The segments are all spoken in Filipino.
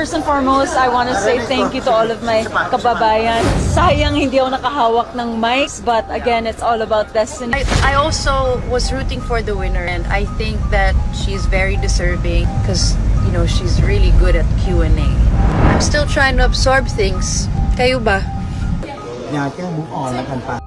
first and foremost, I want to say thank you to all of my kababayan. Sayang hindi ako nakahawak ng mics, but again, it's all about destiny. I, I also was rooting for the winner, and I think that she's very deserving because, you know, she's really good at Q&A. I'm still trying to absorb things. Kayo ba? Yeah, I move on. I can.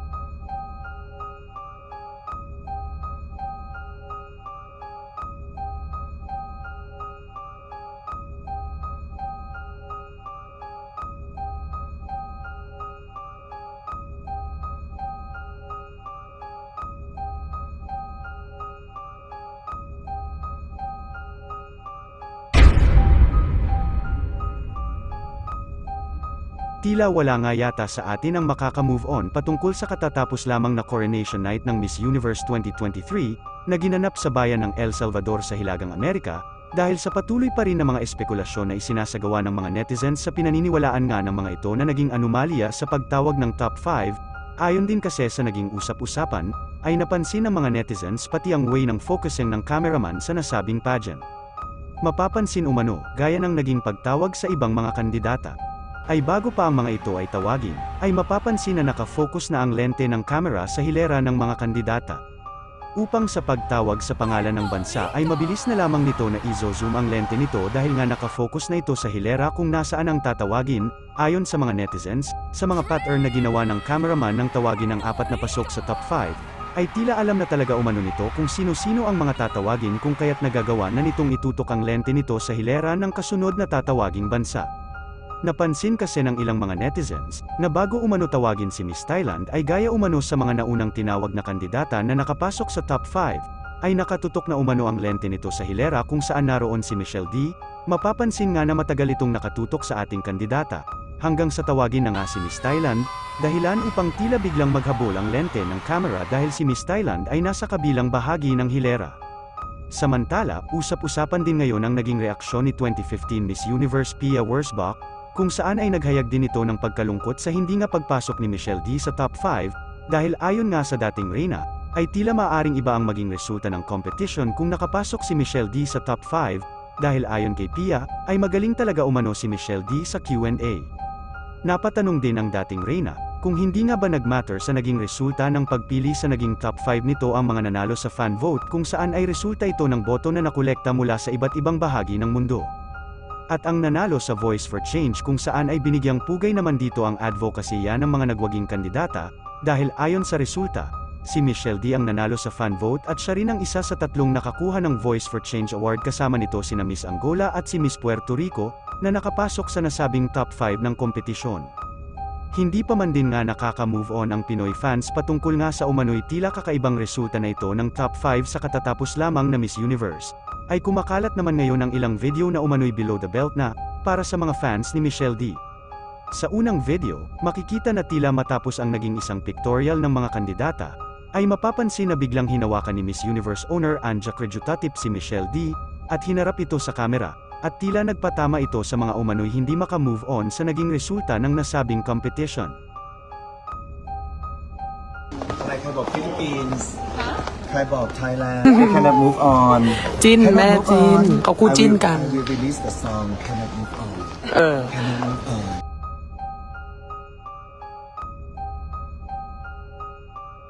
Tila wala nga yata sa atin ang makaka-move on patungkol sa katatapos lamang na coronation night ng Miss Universe 2023, na ginanap sa bayan ng El Salvador sa Hilagang Amerika, dahil sa patuloy pa rin na mga espekülasyon na isinasagawa ng mga netizens sa pinaniniwalaan nga ng mga ito na naging anomalya sa pagtawag ng top 5, ayon din kasi sa naging usap-usapan, ay napansin ng mga netizens pati ang way ng focusing ng cameraman sa nasabing pageant. Mapapansin umano, gaya ng naging pagtawag sa ibang mga kandidata, ay bago pa ang mga ito ay tawagin, ay mapapansin na nakafocus na ang lente ng camera sa hilera ng mga kandidata. Upang sa pagtawag sa pangalan ng bansa ay mabilis na lamang nito na izo-zoom ang lente nito dahil nga nakafocus na ito sa hilera kung nasaan ang tatawagin, ayon sa mga netizens, sa mga pattern na ginawa ng cameraman ng tawagin ng apat na pasok sa top 5, ay tila alam na talaga umano nito kung sino-sino ang mga tatawagin kung kaya't nagagawa na nitong itutok ang lente nito sa hilera ng kasunod na tatawaging bansa. Napansin kasi ng ilang mga netizens, na bago umano tawagin si Miss Thailand ay gaya umano sa mga naunang tinawag na kandidata na nakapasok sa top 5, ay nakatutok na umano ang lente nito sa hilera kung saan naroon si Michelle D, mapapansin nga na matagal itong nakatutok sa ating kandidata, hanggang sa tawagin na nga si Miss Thailand, dahilan upang tila biglang maghabol ang lente ng camera dahil si Miss Thailand ay nasa kabilang bahagi ng hilera. Samantala, usap-usapan din ngayon ang naging reaksyon ni 2015 Miss Universe Pia Wurzbach, kung saan ay naghayag din ito ng pagkalungkot sa hindi nga pagpasok ni Michelle D sa top 5, dahil ayon nga sa dating reyna, ay tila maaring iba ang maging resulta ng competition kung nakapasok si Michelle D sa top 5, dahil ayon kay Pia, ay magaling talaga umano si Michelle D sa Q&A. Napatanong din ang dating reyna, kung hindi nga ba nagmatter sa naging resulta ng pagpili sa naging top 5 nito ang mga nanalo sa fan vote kung saan ay resulta ito ng boto na nakolekta mula sa iba't ibang bahagi ng mundo. At ang nanalo sa Voice for Change kung saan ay binigyang pugay naman dito ang advocacy ng mga nagwaging kandidata, dahil ayon sa resulta, si Michelle D ang nanalo sa fan vote at siya rin ang isa sa tatlong nakakuha ng Voice for Change Award kasama nito sina Miss Angola at si Miss Puerto Rico, na nakapasok sa nasabing top 5 ng kompetisyon. Hindi pa man din nga nakaka-move on ang Pinoy fans patungkol nga sa umano'y tila kakaibang resulta na ito ng top 5 sa katatapos lamang na Miss Universe, ay kumakalat naman ngayon ang ilang video na umano'y below the belt na, para sa mga fans ni Michelle D. Sa unang video, makikita na tila matapos ang naging isang pictorial ng mga kandidata, ay mapapansin na biglang hinawakan ni Miss Universe owner Anja Crejutatip si Michelle D, at hinarap ito sa kamera, at tila nagpatama ito sa mga umano'y hindi maka-move on sa naging resulta ng nasabing competition. ใครเคยบอกฟิลิปปินส์ใครบอก Thailand cannot move on จิ้น Cannot แม่ move จิ้น on เขาคู่จิ้นกัน I will release the song cannot move on เออ cannot move on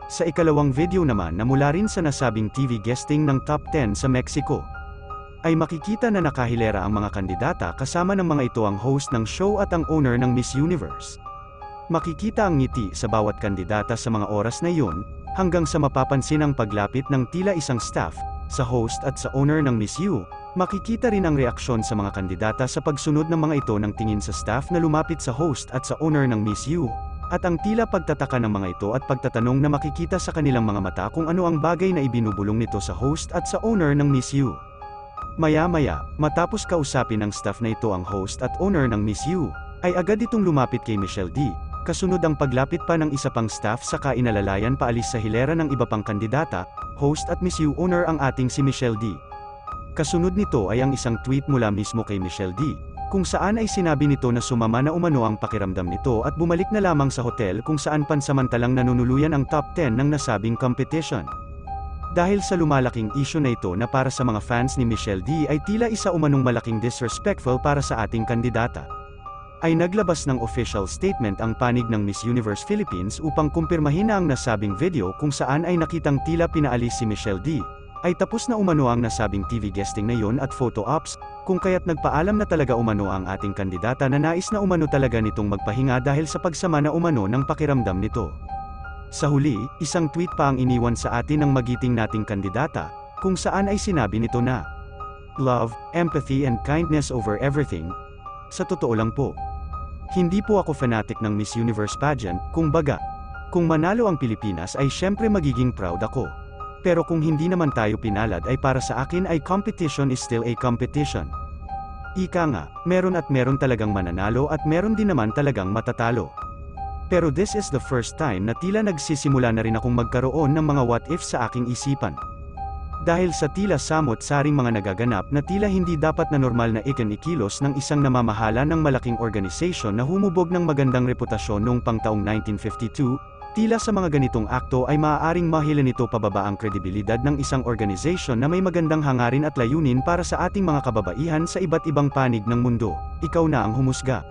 Sa ikalawang video naman na mula rin sa nasabing TV guesting ng Top 10 sa Mexico, ay makikita na nakahilera ang mga kandidata kasama ng mga ito ang host ng show at ang owner ng Miss Universe. Makikita ang ngiti sa bawat kandidata sa mga oras na iyon, hanggang sa mapapansin ang paglapit ng tila isang staff, sa host at sa owner ng Miss U, makikita rin ang reaksyon sa mga kandidata sa pagsunod ng mga ito ng tingin sa staff na lumapit sa host at sa owner ng Miss U, at ang tila pagtataka ng mga ito at pagtatanong na makikita sa kanilang mga mata kung ano ang bagay na ibinubulong nito sa host at sa owner ng Miss U. Maya-maya, matapos kausapin ng staff na ito ang host at owner ng Miss U, ay agad itong lumapit kay Michelle D, kasunod ang paglapit pa ng isa pang staff sa kainalalayan paalis sa hilera ng iba pang kandidata, host at Miss U owner ang ating si Michelle D. Kasunod nito ay ang isang tweet mula mismo kay Michelle D, kung saan ay sinabi nito na sumama na umano ang pakiramdam nito at bumalik na lamang sa hotel kung saan pansamantalang nanunuluyan ang top 10 ng nasabing competition. Dahil sa lumalaking issue na ito na para sa mga fans ni Michelle D ay tila isa umanong malaking disrespectful para sa ating kandidata. Ay naglabas ng official statement ang panig ng Miss Universe Philippines upang kumpirmahin na ang nasabing video kung saan ay nakitang tila pinaalis si Michelle D, ay tapos na umano ang nasabing TV guesting na yon at photo ops, kung kaya't nagpaalam na talaga umano ang ating kandidata na nais na umano talaga nitong magpahinga dahil sa pagsama na umano ng pakiramdam nito. Sa huli, isang tweet pa ang iniwan sa atin ng magiting nating kandidata, kung saan ay sinabi nito na, Love, empathy and kindness over everything. Sa totoo lang po. Hindi po ako fanatic ng Miss Universe pageant, kung baga. Kung manalo ang Pilipinas ay syempre magiging proud ako. Pero kung hindi naman tayo pinalad ay para sa akin ay competition is still a competition. Ika nga, meron at meron talagang mananalo at meron din naman talagang matatalo. Pero this is the first time na tila nagsisimula na rin akong magkaroon ng mga what if sa aking isipan. Dahil sa tila samot-saring mga nagaganap na tila hindi dapat na normal na ikan-ikilos ng isang namamahala ng malaking organisasyon na humubog ng magandang reputasyon noong pang taong 1952, tila sa mga ganitong akto ay maaaring mahila nito pababa ang kredibilidad ng isang organisasyon na may magandang hangarin at layunin para sa ating mga kababaihan sa iba't ibang panig ng mundo. Ikaw na ang humusga.